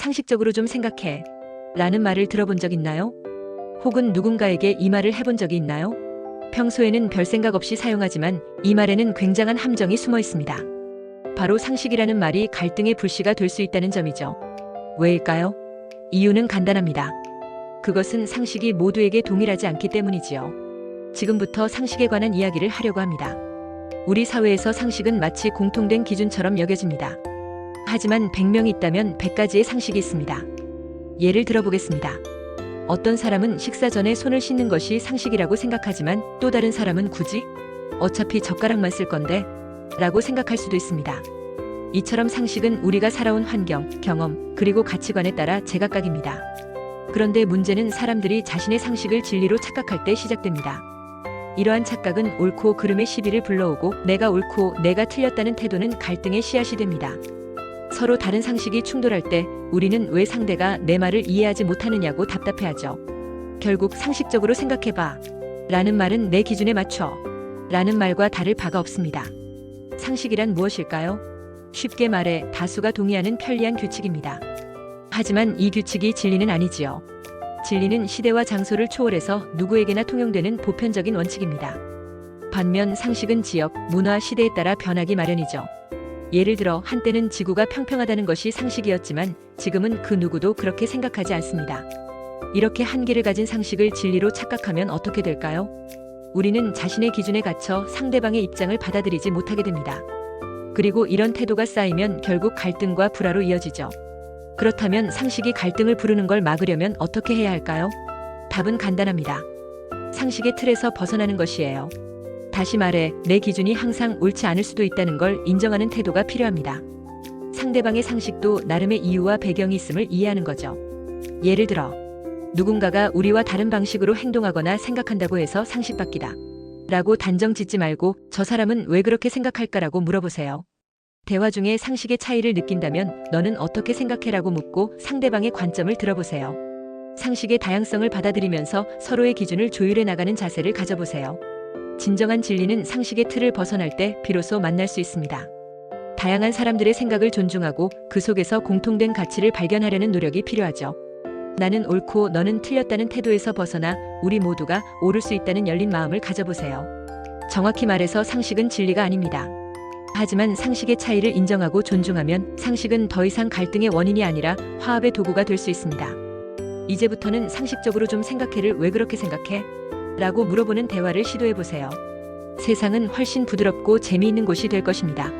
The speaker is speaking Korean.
상식적으로 좀 생각해. 라는 말을 들어본 적 있나요? 혹은 누군가에게 이 말을 해본 적이 있나요? 평소에는 별 생각 없이 사용하지만 이 말에는 굉장한 함정이 숨어 있습니다. 바로 상식이라는 말이 갈등의 불씨가 될 수 있다는 점이죠. 왜일까요? 이유는 간단합니다. 그것은 상식이 모두에게 동일하지 않기 때문이지요. 지금부터 상식에 관한 이야기를 하려고 합니다. 우리 사회에서 상식은 마치 공통된 기준처럼 여겨집니다. 하지만 100명이 있다면 100가지의 상식이 있습니다. 예를 들어보겠습니다. 어떤 사람은 식사 전에 손을 씻는 것이 상식이라고 생각하지만 또 다른 사람은 굳이 어차피 젓가락만 쓸 건데 라고 생각할 수도 있습니다. 이처럼 상식은 우리가 살아온 환경, 경험, 그리고 가치관에 따라 제각각입니다. 그런데 문제는 사람들이 자신의 상식을 진리로 착각할 때 시작됩니다. 이러한 착각은 옳고 그름의 시비를 불러오고 내가 옳고 내가 틀렸다는 태도는 갈등의 씨앗이 됩니다. 서로 다른 상식이 충돌할 때 우리는 왜 상대가 내 말을 이해하지 못하느냐고 답답해하죠. 결국 상식적으로 생각해봐. 라는 말은 내 기준에 맞춰. 라는 말과 다를 바가 없습니다. 상식이란 무엇일까요? 쉽게 말해 다수가 동의하는 편리한 규칙입니다. 하지만 이 규칙이 진리는 아니지요. 진리는 시대와 장소를 초월해서 누구에게나 통용되는 보편적인 원칙입니다. 반면 상식은 지역, 문화, 시대에 따라 변하기 마련이죠. 예를 들어 한때는 지구가 평평하다는 것이 상식이었지만 지금은 그 누구도 그렇게 생각하지 않습니다. 이렇게 한계를 가진 상식을 진리로 착각하면 어떻게 될까요? 우리는 자신의 기준에 갇혀 상대방의 입장을 받아들이지 못하게 됩니다. 그리고 이런 태도가 쌓이면 결국 갈등과 불화로 이어지죠. 그렇다면 상식이 갈등을 부르는 걸 막으려면 어떻게 해야 할까요? 답은 간단합니다. 상식의 틀에서 벗어나는 것이에요. 다시 말해, 내 기준이 항상 옳지 않을 수도 있다는 걸 인정하는 태도가 필요합니다. 상대방의 상식도 나름의 이유와 배경이 있음을 이해하는 거죠. 예를 들어, 누군가가 우리와 다른 방식으로 행동하거나 생각한다고 해서 상식 바뀌다. 라고 단정 짓지 말고 저 사람은 왜 그렇게 생각할까라고 물어보세요. 대화 중에 상식의 차이를 느낀다면 너는 어떻게 생각해 라고 묻고 상대방의 관점을 들어보세요. 상식의 다양성을 받아들이면서 서로의 기준을 조율해 나가는 자세를 가져보세요. 진정한 진리는 상식의 틀을 벗어날 때 비로소 만날 수 있습니다. 다양한 사람들의 생각을 존중하고 그 속에서 공통된 가치를 발견하려는 노력이 필요하죠. 나는 옳고 너는 틀렸다는 태도에서 벗어나 우리 모두가 옳을 수 있다는 열린 마음을 가져보세요. 정확히 말해서 상식은 진리가 아닙니다. 하지만 상식의 차이를 인정하고 존중하면 상식은 더 이상 갈등의 원인이 아니라 화합의 도구가 될 수 있습니다. 이제부터는 상식적으로 좀 생각해를 왜 그렇게 생각해? 라고 물어보는 대화를 시도해 보세요. 세상은 훨씬 부드럽고 재미있는 곳이 될 것입니다.